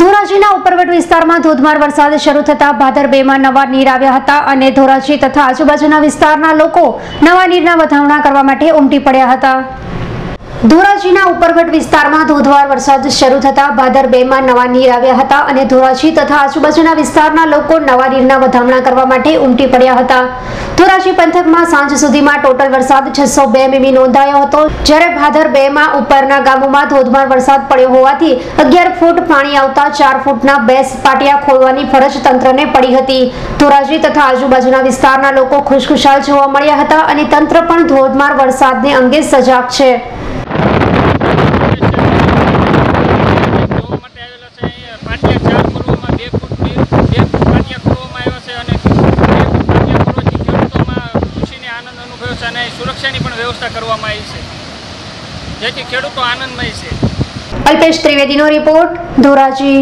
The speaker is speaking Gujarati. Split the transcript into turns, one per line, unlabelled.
ધોરાજીના ઉપરવટ વિસ્તારમાં ધોધમાર વરસાદ શરૂ થતા ભાદર બેમાં નવા નીર આવ્યા હતા અને ધોરાજી તથા આજુબાજુના વિસ્તારના લોકો નવા નીરના વધામણા કરવા માટે ઉમટી પડ્યા હતા. ધોરાજીના ઉપરવટ વિસ્તારમાં ધોધમાર વરસાદ શરૂ થતા ભાદર બેમાં નવા નીર આવ્યા હતા અને ધોરાજી તથા આજુબાજુના વિસ્તારના લોકો નવા નીરના વધામણા કરવા માટે ઉમટી પડ્યા હતા. ધોરાજી પંથકમાં સાંજ સુધીમાં ટોટલ વરસાદ છસો બે મીમી નોંધાયો હતો. જ્યારે ભાદર બેમાં ઉપરના ગામોમાં ધોધમાર વરસાદ પડ્યો હોવાથી અગિયાર ફૂટ પાણી આવતા ચાર ફૂટના બે પાટિયા ખોલવાની ફરજ તંત્રને પડી હતી. ધોરાજી તથા આજુબાજુના વિસ્તારના લોકો ખુશખુશાલ જોવા મળ્યા હતા અને તંત્ર પણ ધોધમાર વરસાદને અંગે સજાગ છે
જોવા માટે આવેલા છે અહીંયા પાટિયા ચાર ખોલવામાં બે ફૂટ બે બે ફૂટ પાટિયા ખોલવામાં આવ્યા છે અને બે ફૂટ પાટિયા ખોલવાથી ખેડૂતોમાં ખુશીને આનંદ અનુભવ્યો છે અને સુરક્ષાની પણ વ્યવસ્થા કરવામાં આવી છે. જેથી ખેડૂતો આનંદમય છે.
અલ્પેશ ત્રિવેદીનો રિપોર્ટ ધોરાજી.